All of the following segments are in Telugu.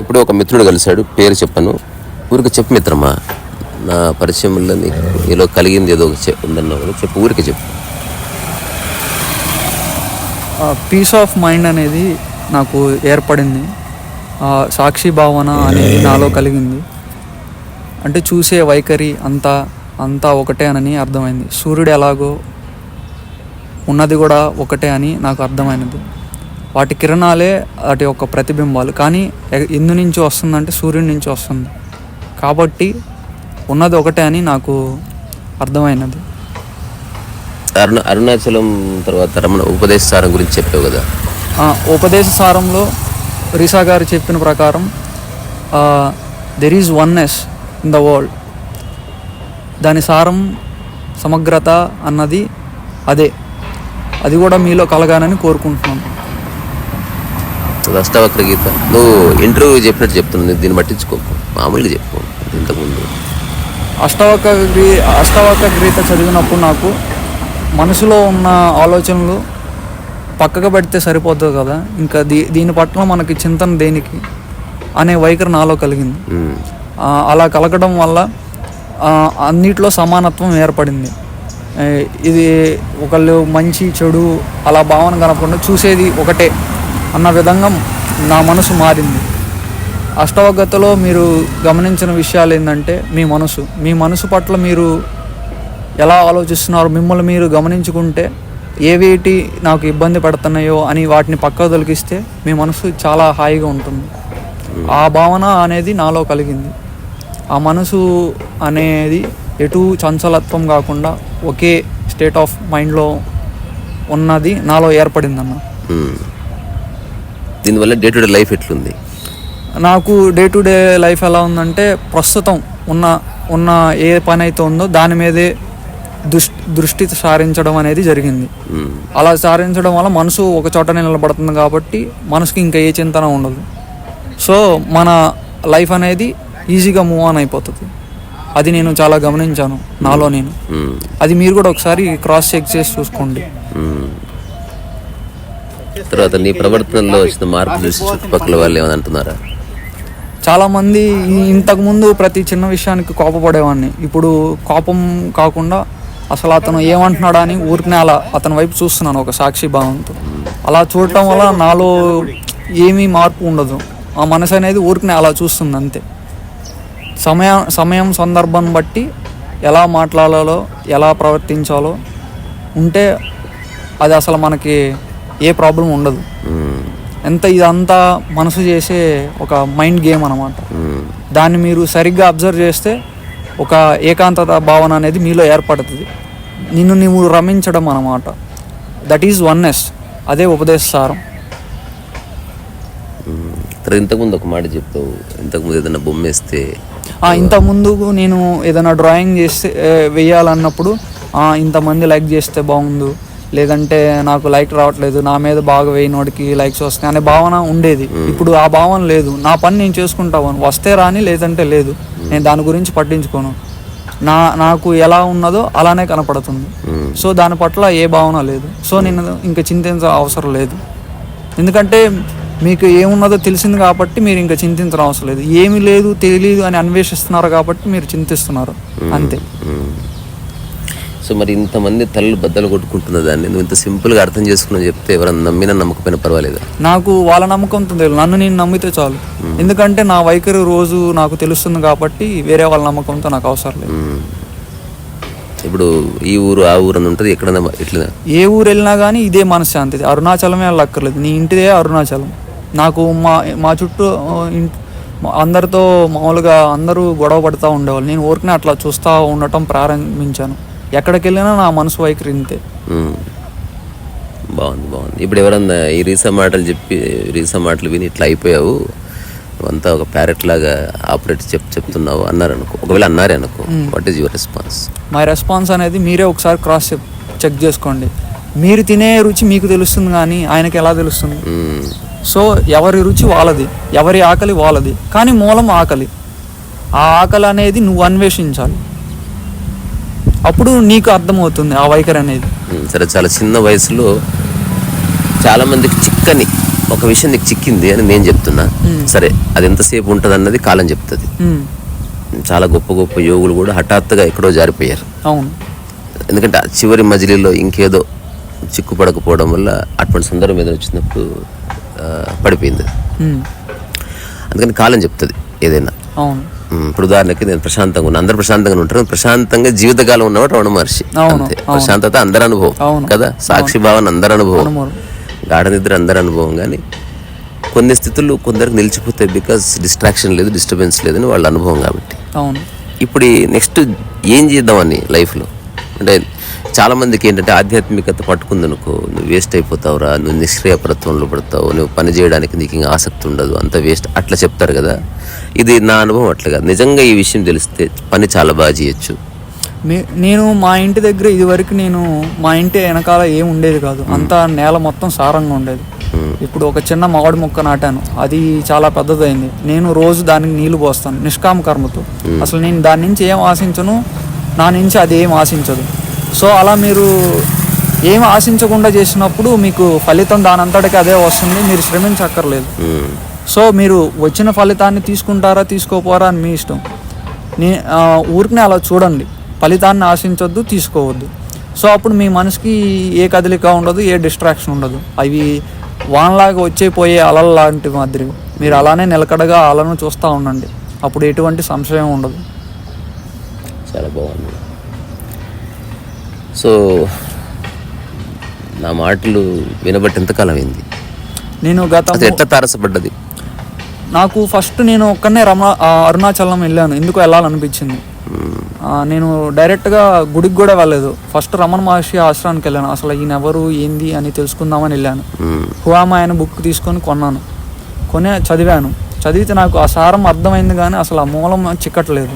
ఇప్పుడు ఒక మిత్రుడు కలిశాడు పేరు చెప్పను. ఊరికి చెప్పు మిత్రమా నా పరిచయంలో నీకు కలిగింది ఏదో ఒకటి ఉందన్నావు చెప్పు ఊరికి చెప్పు. పీస్ ఆఫ్ మైండ్ అనేది నాకు ఏర్పడింది. ఆ, సాక్షి భావన అనేది నాలో కలిగింది. అంటే చూసే వైఖరి అంతా అంతా ఒకటే అని అర్థమైంది. సూర్యుడు ఎలాగో ఉన్నది కూడా ఒకటే అని నాకు అర్థమైనది వాటి కిరణాలే వాటి యొక్క ప్రతిబింబాలు. కానీ ఎందు నుంచి వస్తుందంటే సూర్యుడి నుంచి వస్తుంది. కాబట్టి ఉన్నది ఒకటే అని నాకు అర్థమైనది. అరుణ అరుణాచలం తర్వాత రమణ ఉపదేశ సారం గురించి చెప్పావు కదా? ఉపదేశ సారంలో రిసా గారు చెప్పిన ప్రకారం there is oneness in the world దాని సారం సమగ్రత అన్నది అదే. అది కూడా మీలో కలగాలని కోరుకుంటున్నాను. అది అష్టావక్ర గీత. నువ్వు ఇంటర్వ్యూ చెప్పినట్టు చెప్తున్నావు. దీన్ని పట్టించుకోకు. మామూలుగా చెప్పు. ఇంతకుముందు. అష్టవక గ్రీ అష్టవక గీత చదివినప్పుడు నాకు మనసులో ఉన్న ఆలోచనలు పక్కకు పెడితే సరిపోతుంది కదా. ఇంకా దీ దీని పట్ల మనకి చింతన దేనికి అనే వైఖరి నాలో కలిగింది. అలా కలగడం వల్ల అన్నిట్లో సమానత్వం ఏర్పడింది. ఇది ఒకళ్ళు మంచి చెడు అలా భావన కనపడకుండా చూసేది ఒకటే. అన్న విధంగా నా మనసు మారింది. అష్టవగతలో మీరు గమనించిన విషయాలు ఏంటంటే మీ మనసు. మీ మనసు పట్ల మీరు ఎలా ఆలోచిస్తున్నారు? మిమ్మల్ని మీరు గమనించుకుంటే ఏవేటి నాకు ఇబ్బంది పడుతున్నాయో అని వాటిని పక్కకు తొలగిస్తే మీ మనసు చాలా హాయిగా ఉంటుంది. ఆ భావన అనేది నాలో కలిగింది. ఆ మనసు అనేది ఎటు చంచలత్వం కాకుండా ఒకే స్టేట్ ఆఫ్ మైండ్లో ఉన్నది నాలో ఏర్పడిందన్న. దీనివల్ల డే టు డే లైఫ్ ఎట్లుంది? నాకు డే టు డే లైఫ్ ఎలా ఉందంటే ప్రస్తుతం ఉన్న ఉన్న ఏ పని అయితే ఉందో దాని మీదే దృష్టి దృష్టి సారించడం అనేది జరిగింది. అలా సారించడం వల్ల మనసు ఒక చోటనే నిలబడుతుంది కాబట్టి మనసుకి ఇంకా ఏ చింతన ఉండదు. సో మన లైఫ్ అనేది ఈజీగా మూవ్ ఆన్ అయిపోతుంది. అది నేను చాలా గమనించాను నాలో నేను. అది మీరు కూడా ఒకసారి క్రాస్ చెక్ చేసి చూసుకోండి. తర్వాత నీ ప్రవర్తనలో వచ్చిన మార్పు చూసి చుట్టుపక్కల వాళ్ళు ఏమని అంటున్నారా చాలామంది ఇంతకుముందు ప్రతి చిన్న విషయానికి కోపపడేవాడిని. ఇప్పుడు కోపం కాకుండా అసలు అతను ఏమంటున్నాడా అని ఊరికనే అలా అతని వైపు చూస్తున్నాను ఒక సాక్షి భావంతో. అలా చూడటం వల్ల నాలో ఏమీ మార్పు ఉండదు. ఆ మనసు అనేది ఊరికనే అలా చూస్తుంది అంతే. సమయం సమయం సందర్భం బట్టి ఎలా మాట్లాడాలో ఎలా ప్రవర్తించాలో ఉంటే అది అసలు మనకి ఏ ప్రాబ్లం ఉండదు. ఎంత ఇదంతా మనసు చేసే ఒక మైండ్ గేమ్ అనమాట దాన్ని మీరు సరిగ్గా అబ్జర్వ్ చేస్తే ఒక ఏకాంతత భావన అనేది మీలో ఏర్పడుతుంది. నిన్ను నువ్వు రమించడం అనమాట దట్ ఈజ్ వన్నెస్ అదే ఉపదేశ సారం. ఉమ్. తర్వాత ఇంతకుముందు ఒక మాట చెప్పావు. ఇంతకుముందు ఏదైనా బొమ్మ వేస్తే ఇంత ముందు నేను ఏదైనా డ్రాయింగ్ చేస్తే వేయాలన్నప్పుడు ఇంతమంది లైక్ చేస్తే బాగుండు. లేదంటే నాకు లైక్ రావట్లేదు నా మీద బాగా వేయినోడికి లైక్స్ వస్తాయి అనే భావన ఉండేది. ఇప్పుడు ఆ భావన లేదు. నా పని నేను చేసుకుంటాను వస్తే రాని లేదంటే లేదు. నేను దాని గురించి పట్టించుకోను. నా నాకు ఎలా ఉన్నదో అలానే కనపడుతుంది. సో దాని పట్ల ఏ భావన లేదు. సో నేను ఇంకా చింతించ అవసరం లేదు. ఎందుకంటే మీకు ఏమున్నదో తెలిసింది కాబట్టి మీరు ఇంకా చింతించడం అవసరం లేదు. ఏమీ లేదు తెలియదు అని అన్వేషిస్తున్నారు కాబట్టి మీరు చింతిస్తున్నారు. అంతే. సో మరి ఇంతమంది తల్లు బద్దలు కొట్టుకుంటున్న దాన్ని నువ్వు ఇంత సింపుల్గా అర్థం చేసుకుని చెప్తే ఎవరైనా నమ్మినా నమ్మకపోయినా పర్వాలేదు? నాకు వాళ్ళ నమ్మకంతో తెలియదు. నన్ను నేను నమ్మితే చాలు. ఎందుకంటే నా వైఖరి రోజు నాకు తెలుస్తుంది కాబట్టి వేరే వాళ్ళ నమ్మకంతో నాకు అవసరం లేదు. ఇప్పుడు ఈ ఊరు ఆ ఊరు అని ఉంటుంది ఎక్కడన్నా ఇట్లా ఏ ఊరు వెళ్ళినా కానీ ఇదే మనశ్శాంతి అరుణాచలమే వెళ్ళక్కర్లేదు నీ ఇంటిదే అరుణాచలం. నాకు మా మా చుట్టూ అందరితో మామూలుగా అందరూ గొడవ పడుతూ ఉండేవాళ్ళు. నేను ఊరికనే అట్లా చూస్తూ ఉండటం ప్రారంభించాను. ఎక్కడికి వెళ్ళినా నా మనసు వైఖరి ఇంతే. ఉమ్. బాగుంది బాగుంది. ఇప్పుడు ఎవరన్నా ఈ రీసా మాటలు చెప్పి రీసా మాటలు విని ఇట్లా అయిపోయావు అంతా ఒక ప్యారెట్ లాగా ఆపరేట్ చెప్ చెప్తున్నావు అన్నారు అనుకో ఒకవేళ అన్నారే అనుకో what is your response my response అనేది మీరే ఒకసారి క్రాస్ చెక్ చేసుకోండి. మీరు తినే రుచి మీకు తెలుస్తుంది కానీ ఆయనకి ఎలా తెలుస్తుంది? సో ఎవరి రుచి వాళ్ళది ఎవరి ఆకలి వాళ్ళది కానీ మూలం ఆకలి. ఆ ఆకలి అనేది నువ్వు అన్వేషించాలి. అప్పుడు నీకు అర్థమవుతుంది ఆ వైఖరి అనేది. సరే చాలా చిన్న వయసులో చాలా మందికి చిక్కని ఒక విషయం నీకు చిక్కింది అని నేను చెప్తున్నా. సరే అది ఎంతసేపు ఉంటుంది అన్నది కాలం చెప్తుంది. చాలా గొప్ప గొప్ప యోగులు కూడా హఠాత్తుగా ఎక్కడో జారిపోయారు. అవును. ఎందుకంటే చివరి మజిలీలో ఇంకేదో చిక్కుపడకపోవడం వల్ల అటువంటి సందర్భం ఏదైనా వచ్చినప్పుడు పడిపోయింది. అందుకని కాలం చెప్తుంది ఏదైనా. అవును. ఇప్పుడు ఉదాహరణకి నేను ప్రశాంతంగా ఉన్నా. అందరు ప్రశాంతంగా ఉంటారు. ప్రశాంతంగా జీవితకాలం ఉన్నవాడు రమణ మహర్షి. అంతే. ప్రశాంతత అందరి అనుభవం. కదా? సాక్షి భావన అందరి అనుభవం. గాఢ నిద్ర అందరి అనుభవం. కానీ కొన్ని స్థితులు కొందరికి నిలిచిపోతాయి బికాస్ డిస్ట్రాక్షన్ లేదు డిస్టర్బెన్స్ లేదని వాళ్ళ అనుభవం కాబట్టి. అవును. ఇప్పుడు నెక్స్ట్ ఏం చేద్దామని లైఫ్లో అంటే చాలా మందికి ఏంటంటే ఆధ్యాత్మికత పట్టుకుందనుకో నువ్వు వేస్ట్ అయిపోతావురా నువ్వు నిష్క్రియపరత్వంలో పడతావు నువ్వు పని చేయడానికి నీకు ఇంకా ఆసక్తి ఉండదు అంత వేస్ట్ అట్లా చెప్తారు కదా. ఇది నా అనుభవం అట్లా కాదు. నిజంగా ఈ విషయం తెలిస్తే పని చాలా బాగా చేయొచ్చు. నేను మా ఇంటి దగ్గర ఇదివరకు నేను మా ఇంటి వెనకాల ఏం ఉండేది కాదు. అంతా నేల మొత్తం సారంగా ఉండేది. ఇప్పుడు ఒక చిన్న మామిడి మొక్క నాటాను. అది చాలా పెద్దదైంది. నేను రోజు దానికి నీళ్ళు పోస్తాను నిష్కామ కర్మతో. అసలు నేను దాని నుంచి ఏం ఆశించను? నా నుంచి అది ఏం ఆశించదు. సో అలా మీరు ఏం ఆశించకుండా చేసినప్పుడు మీకు ఫలితం దానంతటికి అదే వస్తుంది. మీరు శ్రమించక్కర్లేదు. సో మీరు వచ్చిన ఫలితాన్ని తీసుకుంటారా తీసుకోపోరా అని మీ ఇష్టం. నే ఆ, ఊరికనే అలా చూడండి. ఫలితాన్ని ఆశించొద్దు తీసుకోవద్దు. సో అప్పుడు మీ మనసుకి ఏ కదలిక ఉండదు ఏ డిస్ట్రాక్షన్ ఉండదు. అవి వానలాగా వచ్చే పోయే అలల లాంటి మాదిరి. మీరు అలానే నిలకడగా అలను చూస్తూ ఉండండి. అప్పుడు ఎటువంటి సంశయం ఉండదు. చాలా బాగుంది. సో నా మాటలు వినబట్టి ఎంతకాలం అయింది? నేను గత ఎట్లా తారసపడ్డది? నాకు ఫస్ట్ నేను ఒక్కనే రమ ఆ, అరుణాచలం వెళ్ళాను. ఎందుకు వెళ్ళాలనిపించింది. నేను డైరెక్ట్గా గుడికి కూడా వెళ్ళలేదు. ఫస్ట్ రమణ మహర్షి ఆశ్రమానికి వెళ్ళాను. అసలు ఈయన ఎవరు ఏంది అని తెలుసుకుందామని వెళ్ళాను. హువామా ఆయన బుక్ తీసుకొని కొన్నాను. కొని చదివాను. చదివితే నాకు ఆ సారం అర్థమైంది కానీ అసలు ఆ మూలం చిక్కట్లేదు.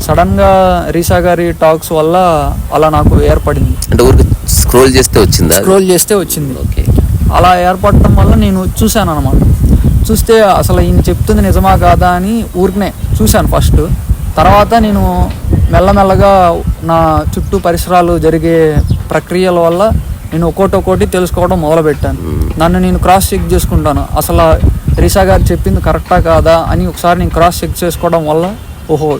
సడన్గా రీసా గారి టాక్స్ వల్ల అలా నాకు ఏర్పడింది. అంటే ఊరికి స్క్రోల్ చేస్తే వచ్చిందా? స్క్రోల్ చేస్తే వచ్చింది. ఓకే. అలా ఏర్పడటం వల్ల నేను చూశాను అనమాట చూస్తే అసలు ఈయన చెప్తుంది నిజమా కాదా అని ఊరికనే చూశాను ఫస్ట్ తర్వాత నేను మెల్లమెల్లగా నా చుట్టూ పరిసరాలు జరిగే ప్రక్రియల వల్ల నేను ఒక్కోటి ఒక్కోటి తెలుసుకోవడం మొదలుపెట్టాను. నన్ను నేను క్రాస్ చెక్ చేసుకుంటాను. అసలు రిషా గారు చెప్పింది కరెక్టా కాదా అని ఒకసారి నేను క్రాస్ చెక్ చేసుకోవడం వల్ల ఓహో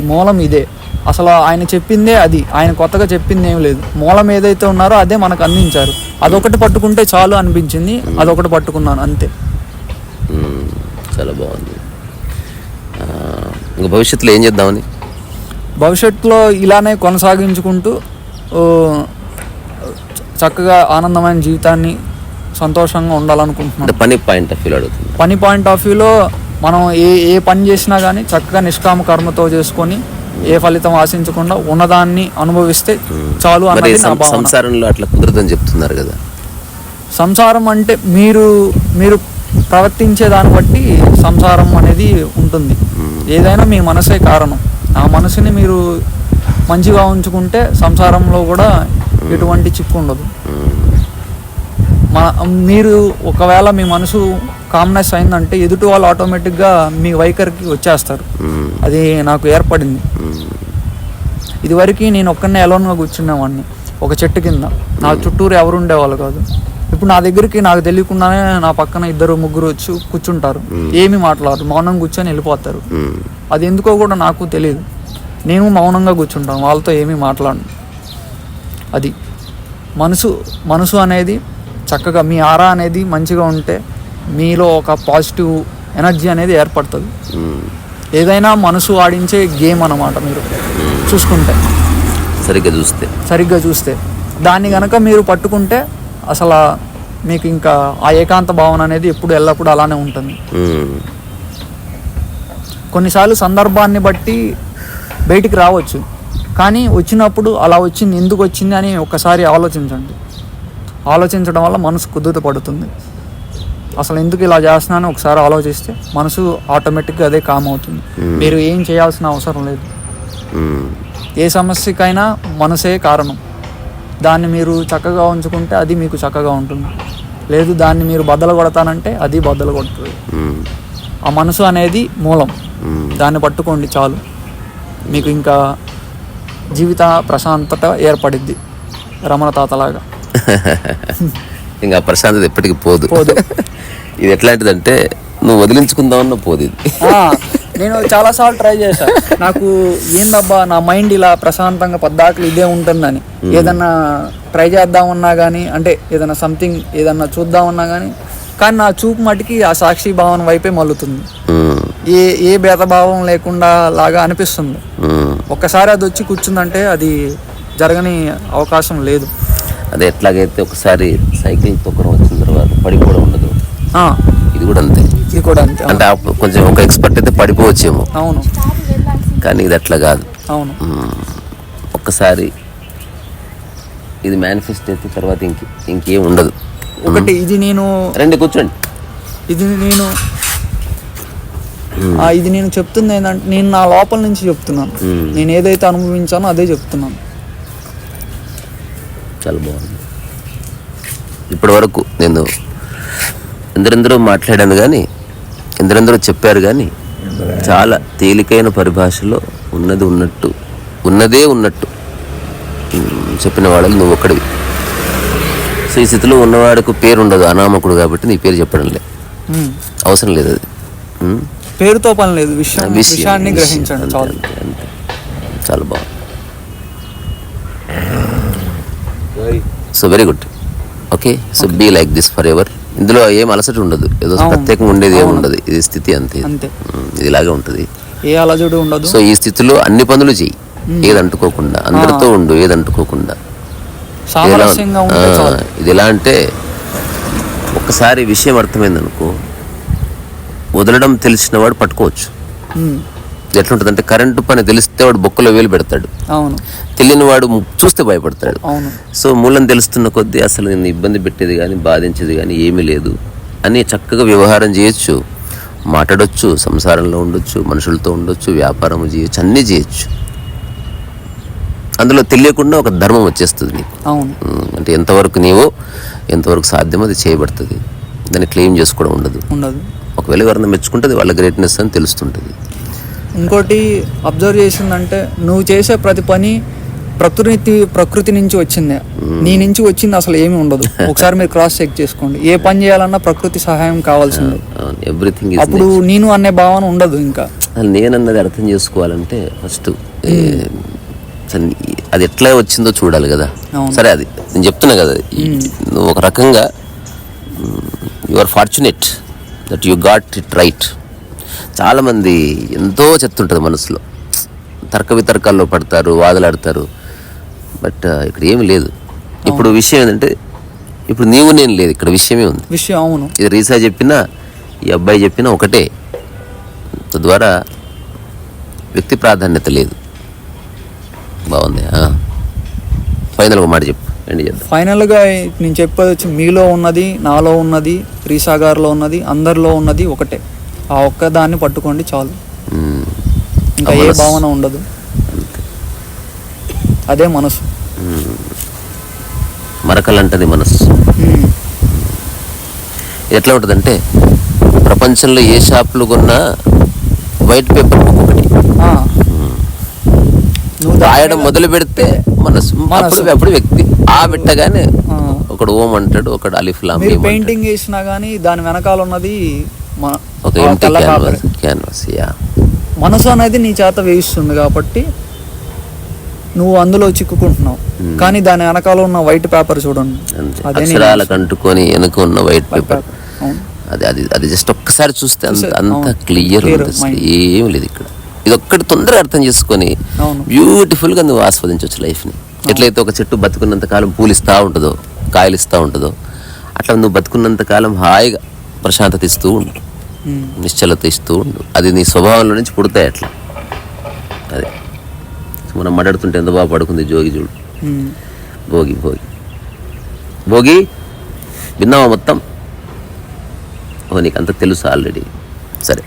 ఈ మూలం ఇదే. అసలు ఆయన చెప్పిందే అది. ఆయన కొత్తగా చెప్పింది ఏం లేదు. మూలం ఏదైతే ఉన్నారో అదే మనకు అందించారు. అదొకటి పట్టుకుంటే చాలు అనిపించింది. అదొకటి పట్టుకున్నాను అంతే. చాలా బాగుంది. ఇంకా భవిష్యత్తులో ఏం చేద్దామని? భవిష్యత్తులో ఇలానే కొనసాగించుకుంటూ చక్కగా ఆనందమైన జీవితాన్ని సంతోషంగా ఉండాలనుకుంటున్నాను పని పాయింట్ ఆఫ్ వ్యూ అడుగుతుంది పని పాయింట్ ఆఫ్ వ్యూలో మనం ఏ ఏ పని చేసినా కానీ చక్కగా నిష్కామ కర్మతో చేసుకొని ఏ ఫలితం ఆశించకుండా ఉన్నదాన్ని అనుభవిస్తే చాలు భావన. సంసారంలో అట్లా కుదరదని చెప్తున్నారు కదా. సంసారం అంటే మీరు మీరు ప్రవర్తించే దాన్ని బట్టి సంసారం అనేది ఉంటుంది. ఏదైనా మీ మనసే కారణం. ఆ మనసుని మీరు మంచిగా ఉంచుకుంటే సంసారంలో కూడా ఎటువంటి చిక్కు ఉండదు. మన మీరు ఒకవేళ మీ మనసు కామ్నెస్ అయిందంటే ఎదుటి వాళ్ళు ఆటోమేటిక్గా మీ వైఖరికి వచ్చేస్తారు. అది నాకు ఏర్పడింది. ఇదివరకు నేను ఒక్కనే ఎలోన్గా కూర్చునేవాడిని. ఒక చెట్టు కింద. నా చుట్టూరు ఎవరు ఉండేవాళ్ళు కాదు. ఇప్పుడు నా దగ్గరికి నాకు తెలియకుండానే నా పక్కన ఇద్దరు ముగ్గురు వచ్చి కూర్చుంటారు. ఏమి మాట్లాడరు. మౌనం కూర్చొని వెళ్ళిపోతారు. అది ఎందుకో కూడా నాకు తెలియదు. నేను మౌనంగా కూర్చుంటాను. వాళ్ళతో ఏమీ మాట్లాడను. అది మనసు మనసు అనేది చక్కగా మీ ఆరా అనేది మంచిగా ఉంటే మీలో ఒక పాజిటివ్ ఎనర్జీ అనేది ఏర్పడుతుంది. ఏదైనా మనసు ఆడించే గేమ్ అన్నమాట మీరు చూసుకుంటే. సరిగ్గా చూస్తే. సరిగ్గా చూస్తే. దాన్ని గనక మీరు పట్టుకుంటే అసలు మీకు ఇంకా ఆ ఏకాంత భావన అనేది ఎప్పుడు ఎల్లప్పుడూ అలానే ఉంటుంది. కొన్నిసార్లు సందర్భాన్ని బట్టి బయటికి రావచ్చు. కానీ వచ్చినప్పుడు అలా వచ్చింది ఎందుకు వచ్చింది అని ఒకసారి ఆలోచించండి. ఆలోచించడం వల్ల మనసు కుదుట పడుతుంది. అసలు ఎందుకు ఇలా చేస్తున్నానని ఒకసారి ఆలోచిస్తే మనసు ఆటోమేటిక్గా అదే కామ్ అవుతుంది. మీరు ఏం చేయాల్సిన అవసరం లేదు. ఏ సమస్యకైనా మనసే కారణం. దాన్ని మీరు చక్కగా ఉంచుకుంటే అది మీకు చక్కగా ఉంటుంది. లేదు దాన్ని మీరు బద్దలు కొడతానంటే అది బద్దలు కొడుతుంది. ఆ మనసు అనేది మూలం. దాన్ని పట్టుకోండి చాలు. మీకు ఇంకా జీవిత ప్రశాంతత ఏర్పడిద్ది. రమణ తాతలాగా. ఇంకా ప్రశాంతత ఎప్పటికీ పోదు. పోదు. ఇది ఎట్లాంటిదంటే నువ్వు వదిలించుకుందామన్న పోదు ఇది. నేను చాలాసార్లు ట్రై చేశా. నాకు ఏందబ్బా నా మైండ్ ఇలా ప్రశాంతంగా పద్దాకలు ఇదే ఉంటుందని. ఏదన్నా ట్రై చేద్దామన్నా కానీ అంటే ఏదన్నా సంథింగ్ ఏదన్నా చూద్దామన్నా కానీ కానీ నా చూపు మటుకి ఆ సాక్షి భావన వైపే మల్లుతుంది ఏ ఏ భేదభావం లేకుండా లాగా అనిపిస్తుంది. ఒక్కసారి అది వచ్చి కూర్చుందంటే అది జరగని అవకాశం లేదు. అదే ఎట్లాగైతే ఒకసారి సైకిల్ తొక్కడం వచ్చిన తర్వాత పడిపోవడం ఉండదు. ఆ, ఇది కూడా అంతే. ఇది కూడా అంతే. అంటే కొంచెం ఒక ఎక్స్పర్ట్ అయితే పడిపోవచ్చేమో. అవును. కానీ ఇది అట్లా కాదు. అవును. ఒక్కసారి ఇది మేనిఫెస్ట్ అయితే తర్వాత ఇంక ఇంకేం ఉండదు. ఒకటి ఇది నేను రండి కూర్చోండి. ఇది నేను ఇది నేను చెప్తుంది ఏంటంటే నేను నా లోపల నుంచి చెప్తున్నాను. నేను ఏదైతే అనుభవించానో అదే చెప్తున్నాను. చాలా బాగుంది. ఇప్పటి వరకు నేను ఎందరెందరో మాట్లాడాను కానీ ఎందరెందరో చెప్పారు కానీ చాలా తేలికైన పరిభాషలో ఉన్నది ఉన్నట్టు ఉన్నదే ఉన్నట్టు. చెప్పిన వాళ్ళు నువ్వు ఒక్కడివి. సో ఈ స్థితిలో ఉన్నవాడికి పేరు ఉండదు అనామకుడు కాబట్టి నీ పేరు చెప్పడం లేదు. అవసరం లేదు అది? పేరుతో పని లేదు విషయం విషయం, విషయాన్ని విషయం. గ్రహించండి. చాలా. బాగుంది. So very good okay so be like this forever ఇందులో ఏం అలసట ఉండదు. ఏదో. ప్రత్యేకంగా ఉండేది ఏమి ఉండదు. ఇది స్థితి అంతే. ఇది ఇలాగే ఉంటుంది. ఏ అలజడు ఉండదు. సో ఈ స్థితిలో అన్ని పనులు చెయ్యి. ఏది అంటుకోకుండా. అందరితో ఉండు ఏది అంటుకోకుండా. ఇది ఎలా- అంటే ఒక్కసారి విషయం అర్థమైంది అనుకో వదలడం తెలిసిన వాడు పట్టుకోవచ్చు. మ్మ్. ఇది ఎట్లుంటుంది అంటే కరెంటు పని తెలిస్తే వాడు బొక్కలో వేలు పెడతాడు. అవును. తెలియని వాడు చూస్తే భయపడతాడు. అవును. సో మూలం తెలుస్తున్న కొద్దీ అసలు నిన్ను ఇబ్బంది పెట్టేది కానీ బాధించేది కానీ ఏమీ లేదు. అని చక్కగా వ్యవహారం చేయొచ్చు. మాట్లాడొచ్చు సంసారంలో ఉండొచ్చు మనుషులతో ఉండొచ్చు వ్యాపారం చేయొచ్చు అన్నీ చేయొచ్చు. అందులో తెలియకుండా ఒక ధర్మం వచ్చేస్తుంది నీకు. అంటే ఎంతవరకు నీవో ఎంతవరకు సాధ్యమో అది చేయబడుతుంది. దాన్ని క్లెయిమ్ చేసుకోవడం ఉండదు. ఉండదు. ఒకవేళ ఎవరైనా మెచ్చుకుంటుంది వాళ్ళ గ్రేట్నెస్ అని తెలుస్తుంటుంది. ఇంకోటి అబ్జర్వ్ చేసిందంటే నువ్వు చేసే ప్రతి పని ప్రకృతి ప్రకృతి నుంచి వచ్చిందే. నీ నుంచి వచ్చింది అసలు ఏమీ ఉండదు. ఒకసారి మీరు క్రాస్ చెక్ చేసుకోండి. ఏ పని చేయాలన్నా ప్రకృతి సహాయం కావాల్సిందే. ఎవ్రీథింగ్ అప్పుడు నేను అనే భావన ఉండదు ఇంకా. నేనన్నది అర్థం చేసుకోవాలంటే ఫస్ట్ అది ఎట్లా వచ్చిందో చూడాలి కదా. సరే అది నేను చెప్తున్నా కదా నువ్వు ఒక రకంగా you are fortunate that you got it right చాలామంది ఎంతో చెత్తుంటుంది మనసులో. తర్క వితర్కాల్లో పడతారు వాదలాడతారు. బట్ ఇక్కడ ఏమి లేదు. ఇప్పుడు విషయం ఏంటంటే ఇప్పుడు నీవు నేను లేదు. ఇక్కడ విషయమే ఉంది. విషయం అవును. ఇది రీసా చెప్పినా ఈ అబ్బాయి చెప్పినా ఒకటే. తద్వారా వ్యక్తి ప్రాధాన్యత లేదు. బాగుంది ఫైనల్ ఒక మాట చెప్పు. ఫైనల్గా నేను చెప్పేది మీలో ఉన్నది నాలో ఉన్నది రీసా గారిలో ఉన్నది అందరిలో ఉన్నది ఒకటే. ఆ ఒక్క దాన్ని పట్టుకోండి చాలు. ఇంకా ఏ మనసు. భావన ఉండదు. అదే మనసు. మరకలంటది మనస్సు మ్మ్. ఎట్లా ఉంటుందంటే ప్రపంచంలో ఏ షాపులు కొన్నా వైట్ పేపర్ బుక్ ఒకటి. రాయడం మొదలు పెడితే మనసు. మనసు. అప్పుడు అప్పుడు వ్యక్తి. ఆ పెట్టగానే. ఒకడు ఓం అంటాడు ఒకడు అలిఫ్లాం పెయింటింగ్ వేసినా కానీ దాని వెనకాల ఉన్నది మ- ఒక ఎంటీ తెల్ల క్యాన్వాస్. క్యాన్వాస్ యా మనసు అనేది నీ చేత వేయిస్తుంది కాబట్టి నువ్వు అందులో చిక్కుకుంటున్నావు. కానీ దాని వెనకాల ఉన్న వైట్ పేపర్ చూడండి. అక్షరాలకు అంటుకొని వెనుక ఉన్న వైట్ పేపర్ అది అది అది జస్ట్ ఒక్కసారి చూస్తే అంత అంత. క్లియర్. ఏం లేదు ఇక్కడ. ఇది ఒక్కటి తొందరగా అర్థం చేసుకొని బ్యూటిఫుల్గా నువ్వు ఆస్వాదించవచ్చు లైఫ్ని ఎట్లయితే ఒక చెట్టు బతుకున్నంత కాలం పూలు ఇస్తూ ఉంటుందో కాయలు ఇస్తూ ఉంటుందో అట్లా నువ్వు బతుకున్నంత కాలం హాయిగా ప్రశాంతత ఇస్తూ మ్మ్. నిశ్చలత ఇస్తూ ఉండు. అది నీ స్వభావంలో నుంచి పుడతాయి అట్లా. అదే. మనం మాట్లాడుతుంటే ఎంత బాగా పడుకుంది జోగి చూడు. భోగి భోగి. భోగి విన్నావా మొత్తం? ఓ నీకు అంత తెలుసు ఆల్రెడీ సరే.